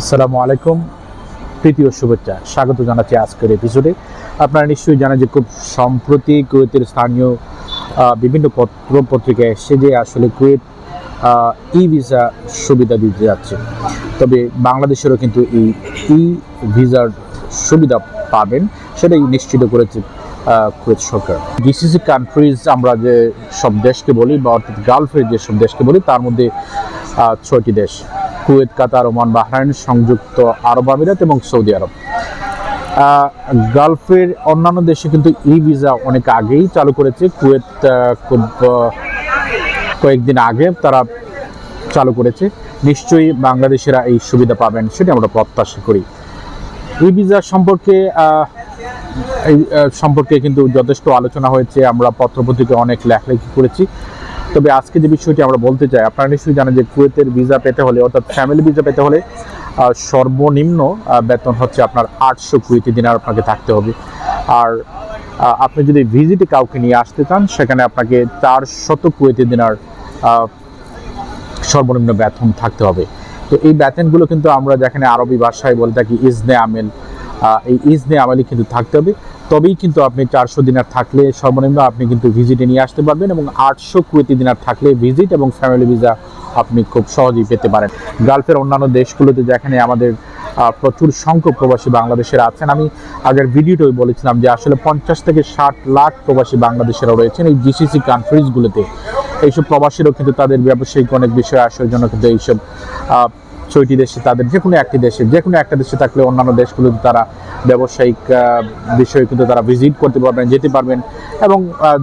আসসালামু আলাইকুম। প্রীতি ও শুভেচ্ছা। স্বাগত জানাচ্ছি আজকের এপিসোডে আপনারা নিশ্চয়ই জানেন যে খুব সম্প্রতি কুয়েতের স্থানীয় বিভিন্ন পত্র পত্রিকায় এসে যে আসলে কুয়েত ই ভিসা সুবিধা দিতে যাচ্ছে। তবে বাংলাদেশেরও কিন্তু এই ই ভিসার সুবিধা পাবেন সেটাই নিশ্চিত করেছে কুয়েত সরকার। জিসিসি কান্ট্রিজ আমরা যে সব দেশকে বলি বা অর্থাৎ গালফের যেসব দেশকে বলি, তার মধ্যে ছয়টি দেশ। কুয়েত, কাতার, ওমান, বাহরাইন সংযুক্ত আরব আমিরাত এবং সৌদি আরব। গালফের অন্যান্য দেশে কিন্তু ই ভিসা অনেক আগেই চালু করেছে। কুয়েত খুব কয়েকদিন আগে তারা চালু করেছে। নিশ্চয়ই বাংলাদেশিরা এই সুবিধা পাবেন সেটা আমরা প্রত্যাশা করি। ই ভিসা সম্পর্কে এই সম্পর্কে কিন্তু যথেষ্ট আলোচনা হয়েছে। আমরা পত্রপত্রিকা অনেক লেখালেখি করেছি। তবে আজকে যে বিষয়টি আমরা বলতে চাই, আপনারা নিশ্চয়ই জানেন যে কুয়েতের ভিসা পেতে হলে, অর্থাৎ ফ্যামিলি ভিসা পেতে হলে সর্বনিম্ন বেতন হচ্ছে আপনার আটশো কুয়েতি দিনার আপনাকে থাকতে হবে। আর আপনি যদি ভিজিটে কাউকে নিয়ে আসতে চান, সেখানে আপনাকে চার শত কুয়েতি দিনার সর্বনিম্ন বেতন থাকতে হবে। তো এই বেতনগুলো কিন্তু আমরা যেখানে আরবি ভাষায় বলে থাকি, ইজনে আমেল এই ইজনে আমেলই কিন্তু থাকতে হবে। তবেই কিন্তু আপনি চারশো দিনার থাকলে সর্বনিম্ন আপনি কিন্তু ভিজিটে নিয়ে আসতে পারবেন এবং আটশো কুয়েতি দিনার থাকলে ভিজিট এবং ফ্যামিলি ভিসা আপনি খুব সহজেই পেতে পারেন। গালফের অন্যান্য দেশগুলোতে যেখানে আমাদের প্রচুর সংখ্যক প্রবাসী বাংলাদেশের আছেন। আমি আগের ভিডিওতেই বলেছিলাম যে আসলে পঞ্চাশ থেকে ষাট লাখ প্রবাসী বাংলাদেশেরও রয়েছেন এই জিসিসি কান্ট্রিজগুলোতে এইসব প্রবাসীরাও কিন্তু তাদের ব্যবসায়িক অনেক বিষয় আসার জন্য কিন্তু এইসব ছয়টি দেশে তাদের যে কোনো একটি দেশে, যে কোনো একটা দেশে থাকলে অন্যান্য দেশগুলোতে তারা ব্যবসায়িক বিষয়ে কিন্তু তারা ভিজিট করতে পারবেন, যেতে পারবেন এবং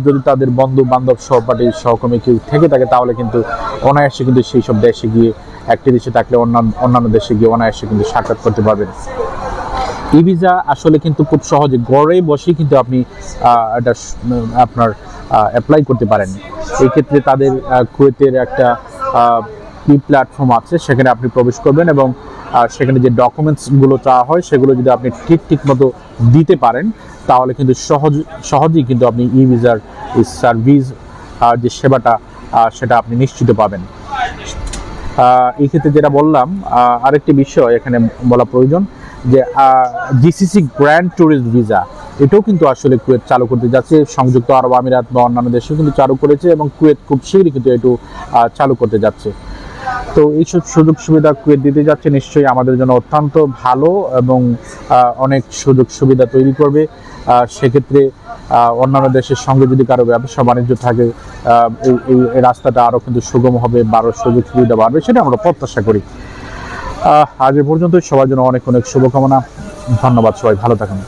যদি তাদের বন্ধু বান্ধব সহপাঠী সহকর্মী কেউ থেকে থাকে তাহলে কিন্তু অনায়াসে কিন্তু সেই সব দেশে গিয়ে একটি দেশে থাকলে অন্যান্য অন্যান্য দেশে গিয়ে অনায়াসে কিন্তু সাক্ষাৎ করতে পারবেন। ই ভিসা আসলে কিন্তু খুব সহজে ঘরে বসেই কিন্তু আপনি এটা আপনার অ্যাপ্লাই করতে পারেন। এই ক্ষেত্রে তাদের কুয়েতের একটা ই প্ল্যাটফর্ম আছে, সেখানে আপনি প্রবেশ করবেন এবং সেখানে যে ডকুমেন্টসগুলো চাওয়া হয়, সেগুলো যদি আপনি ঠিক ঠিক মতো দিতে পারেন, তাহলে কিন্তু সহজ, সহজেই কিন্তু আপনি ই ভিসার সার্ভিস যে সেবাটা সেটা আপনি নিশ্চিত পাবেন। এই ক্ষেত্রে যেটা বললাম আরেকটি বিষয় এখানে বলা প্রয়োজন, যে জিসিসি গ্র্যান্ড ট্যুরিস্ট ভিসা এটাও কিন্তু আসলে কুয়েত চালু করতে যাচ্ছে, সংযুক্ত আরব আমিরাত বা অন্যান্য দেশেও কিন্তু চালু করেছে এবং কুয়েত খুব শীঘ্রই কিন্তু এটু চালু করতে যাচ্ছে। তো এইসব সুযোগ সুবিধা কুয়েত দিতে যাচ্ছে নিশ্চয়ই আমাদের জন্য অত্যন্ত ভালো এবং অনেক সুযোগ সুবিধা তৈরি করবে। সেক্ষেত্রে অন্যান্য দেশের সঙ্গে যদি কারও ব্যবসা বাণিজ্য থাকে এই রাস্তাটা আরও কিন্তু সুগম হবে, বারো সুযোগ সুবিধা বাড়বে, সেটা আমরা প্রত্যাশা করি। আজ এ পর্যন্ত সবার জন্য অনেক অনেক শুভকামনা। ধন্যবাদ সবাই। ভালো থাকুন।